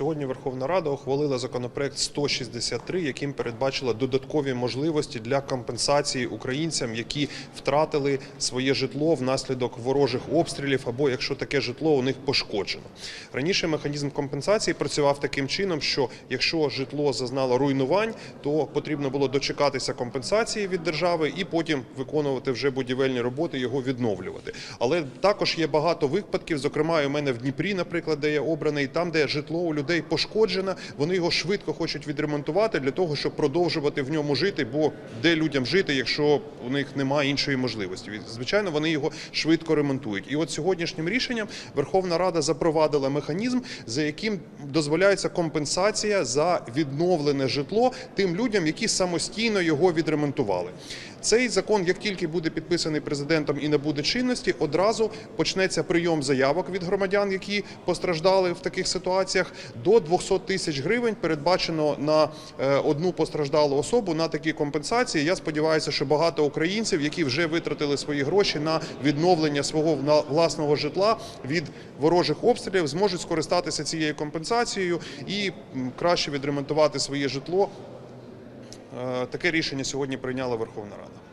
Сьогодні Верховна Рада ухвалила законопроект 163, яким передбачила додаткові можливості для компенсації українцям, які втратили своє житло внаслідок ворожих обстрілів, або якщо таке житло у них пошкоджено. Раніше механізм компенсації працював таким чином, що якщо житло зазнало руйнувань, то потрібно було дочекатися компенсації від держави і потім виконувати вже будівельні роботи, його відновлювати. Але також є багато випадків, зокрема, у мене в Дніпрі, наприклад, де я обраний, там, де житло у людей пошкоджене, вони його швидко хочуть відремонтувати для того, щоб продовжувати в ньому жити. Бо де людям жити, якщо у них немає іншої можливості? Звичайно, вони його швидко ремонтують. І от сьогоднішнім рішенням Верховна Рада запровадила механізм, за яким дозволяється компенсація за відновлене житло тим людям, які самостійно його відремонтували. Цей закон, як тільки буде підписаний президентом і набуде чинності, одразу почнеться прийом заявок від громадян, які постраждали в таких ситуаціях. До 200 тисяч гривень передбачено на е, одну постраждалу особу на такі компенсації. Я сподіваюся, що багато українців, які вже витратили свої гроші на відновлення свого власного житла від ворожих обстрілів, зможуть скористатися цією компенсацією і краще відремонтувати своє житло. Е, Таке рішення сьогодні прийняла Верховна Рада.